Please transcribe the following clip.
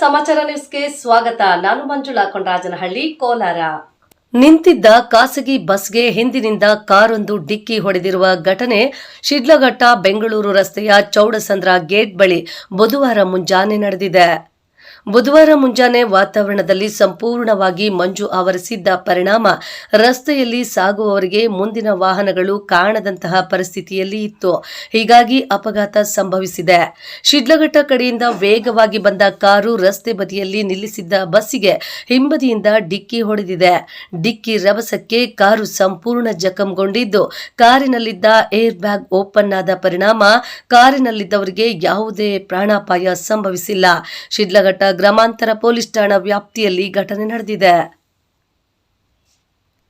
ಸಮಾಚಾರ ನ್ಯೂಸ್ಗೆ ಸ್ವಾಗತ. ನಾನು ಮಂಜುಳಾ ಕೊಂಡರಾಜನಹಳ್ಳಿ ಕೋಲಾರ. ನಿಂತಿದ್ದ ಖಾಸಗಿ ಬಸ್ಗೆ ಹಿಂದಿನಿಂದ ಕಾರೊಂದು ಡಿಕ್ಕಿ ಹೊಡೆದಿರುವ ಘಟನೆ ಶಿಡ್ಲಘಟ್ಟ ಬೆಂಗಳೂರು ರಸ್ತೆಯ ಚೌಡಸಂದ್ರ ಗೇಟ್ ಬಳಿ ಬುಧವಾರ ಮುಂಜಾನೆ ನಡೆದಿದೆ. ಬುಧವಾರ ಮುಂಜಾನೆ ವಾತಾವರಣದಲ್ಲಿ ಸಂಪೂರ್ಣವಾಗಿ ಮಂಜು ಆವರಿಸಿದ್ದ ಪರಿಣಾಮ ರಸ್ತೆಯಲ್ಲಿ ಸಾಗುವವರಿಗೆ ಮುಂದಿನ ವಾಹನಗಳು ಕಾಣದಂತಹ ಪರಿಸ್ಥಿತಿಯಲ್ಲಿ ಇತ್ತು. ಹೀಗಾಗಿ ಅಪಘಾತ ಸಂಭವಿಸಿದೆ. ಶಿಡ್ಲಘಟ್ಟ ಕಡೆಯಿಂದ ವೇಗವಾಗಿ ಬಂದ ಕಾರು ರಸ್ತೆ ಬದಿಯಲ್ಲಿ ನಿಲ್ಲಿಸಿದ್ದ ಬಸ್ಸಿಗೆ ಹಿಂಬದಿಯಿಂದ ಡಿಕ್ಕಿ ಹೊಡೆದಿದೆ. ಡಿಕ್ಕಿ ರಭಸಕ್ಕೆ ಕಾರು ಸಂಪೂರ್ಣ ಜಖಂಗೊಂಡಿದ್ದು, ಕಾರಿನಲ್ಲಿದ್ದ ಏರ್ ಬ್ಯಾಗ್ ಓಪನ್ ಆದ ಪರಿಣಾಮ ಕಾರಿನಲ್ಲಿದ್ದವರಿಗೆ ಯಾವುದೇ ಪ್ರಾಣಾಪಾಯ ಸಂಭವಿಸಿಲ್ಲ. ಶಿಡ್ಲಘಟ್ಟ ಗ್ರಾಮಾಂತರ ಪೊಲೀಸ್ ಠಾಣಾ ವ್ಯಾಪ್ತಿಯಲ್ಲಿ ಘಟನೆ ನಡೆದಿದೆ.